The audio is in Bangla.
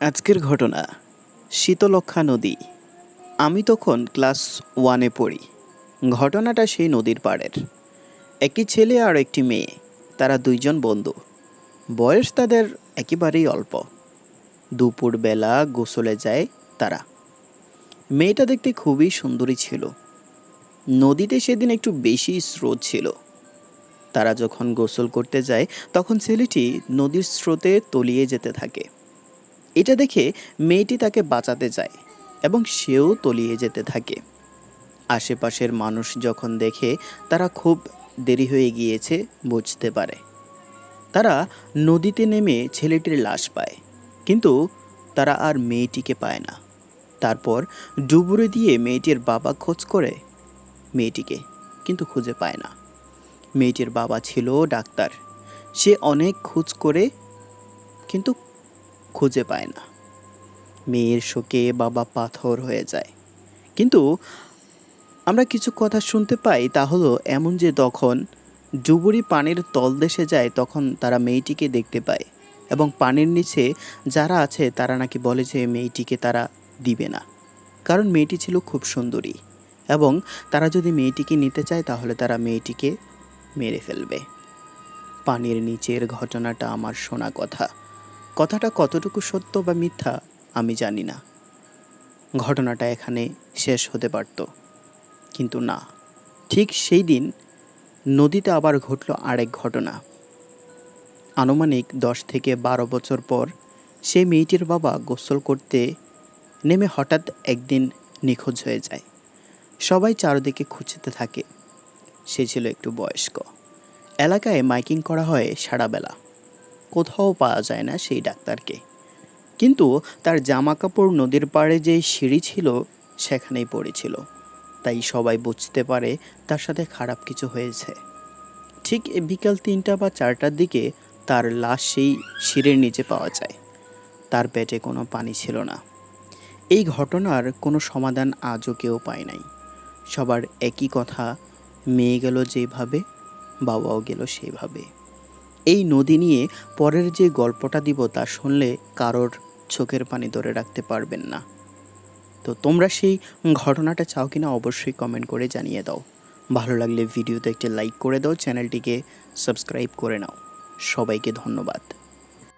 আজকের ঘটনা শীতলক্ষা নদী। আমি তখন ক্লাস ওয়ানে পড়ি। ঘটনাটা সেই নদীর পাড়ের। একটি ছেলে আর একটি মেয়ে, তারা দুইজন বন্ধু। বয়স তাদের একেবারেই অল্প। দুপুরবেলা গোসলে যায় তারা। মেয়েটা দেখতে খুবই সুন্দরী ছিল। নদীতে সেদিন একটু বেশি স্রোত ছিল। তারা যখন গোসল করতে যায়, তখন ছেলেটি নদীর স্রোতে তলিয়ে যেতে থাকে। এটা দেখে মেয়েটি তাকে বাঁচাতে যায় এবং সেও তলিয়ে যেতে থাকে। আশেপাশের মানুষ যখন দেখে, তারা খুব দেরি হয়ে গিয়েছে বুঝতে পারে। তারা নদীতে নেমে ছেলেটির লাশ পায়, কিন্তু তারা আর মেয়েটিকে পায় না। তারপর ডুবুরে দিয়ে মেয়েটির বাবা খোঁজ করে মেয়েটিকে, কিন্তু খুঁজে পায় না। মেয়েটির বাবা ছিল ডাক্তার। সে অনেক খোঁজ করে কিন্তু খুঁজে পায় না। মেয়ের শোকে বাবা পাথর হয়ে যায়। কিন্তু আমরা কিছু কথা শুনতে পাই, তা হলো এমন যে তখন ডুবুরি পানির তলদেশে যায়, তখন তারা মেয়েটিকে দেখতে পায় এবং পানির নিচে যারা আছে, তারা নাকি বলে যে মেয়েটিকে তারা দিবে না। কারণ মেয়েটি ছিল খুব সুন্দরী এবং তারা যদি মেয়েটিকে নিতে চায়, তাহলে তারা মেয়েটিকে মেরে ফেলবে। পানির নিচের ঘটনাটা আমার শোনা কথা। কথাটা কতটুকু সত্য বা মিথ্যা, আমি জানি না। ঘটনাটা এখানে শেষ হতে পারত। কিন্তু না, ঠিক সেই দিন নদীতে আবার ঘটল আরেক ঘটনা। আনুমানিক দশ থেকে বারো বছর পর সেই মেয়েটির বাবা গোসল করতে নেমে হঠাৎ একদিন নিখোঁজ হয়ে যায়। সবাই চারদিকে খুঁজতে থাকে। সে ছিল একটু বয়স্ক। এলাকায় মাইকিং করা হয় সারাবেলা। কোথাও পাওয়া যায় না সেই ডাক্তারকে। কিন্তু তার জামা কাপড় নদীর পাড়ে যে সিঁড়ি ছিল, সেখানেই পড়েছিল। তাই সবাই বুঝতে পারে তার সাথে খারাপ কিছু হয়েছে। ঠিক বিকাল তিনটা বা চারটার দিকে তার লাশ সেই সিঁড়ির নিচে পাওয়া যায়। তার পেটে কোনো পানি ছিল না। এই ঘটনার কোনো সমাধান আজও কেউ পায় নাই। সবার একই কথা মেয়ে গেল যেভাবে, বাবাও গেল সেইভাবে। এই নদী নিয়ে পরের যে গল্পটা দিব তা শুনলে কারোর চোখের পানি ধরে রাখতে পারবেন না। তো তোমরা সেই ঘটনাটা চাও কিনা অবশ্যই কমেন্ট করে জানিয়ে দাও। ভালো লাগলে ভিডিওতে একটি লাইক করে দাও চ্যানেলটিকে সাবস্ক্রাইব করে নাও। সবাইকে ধন্যবাদ।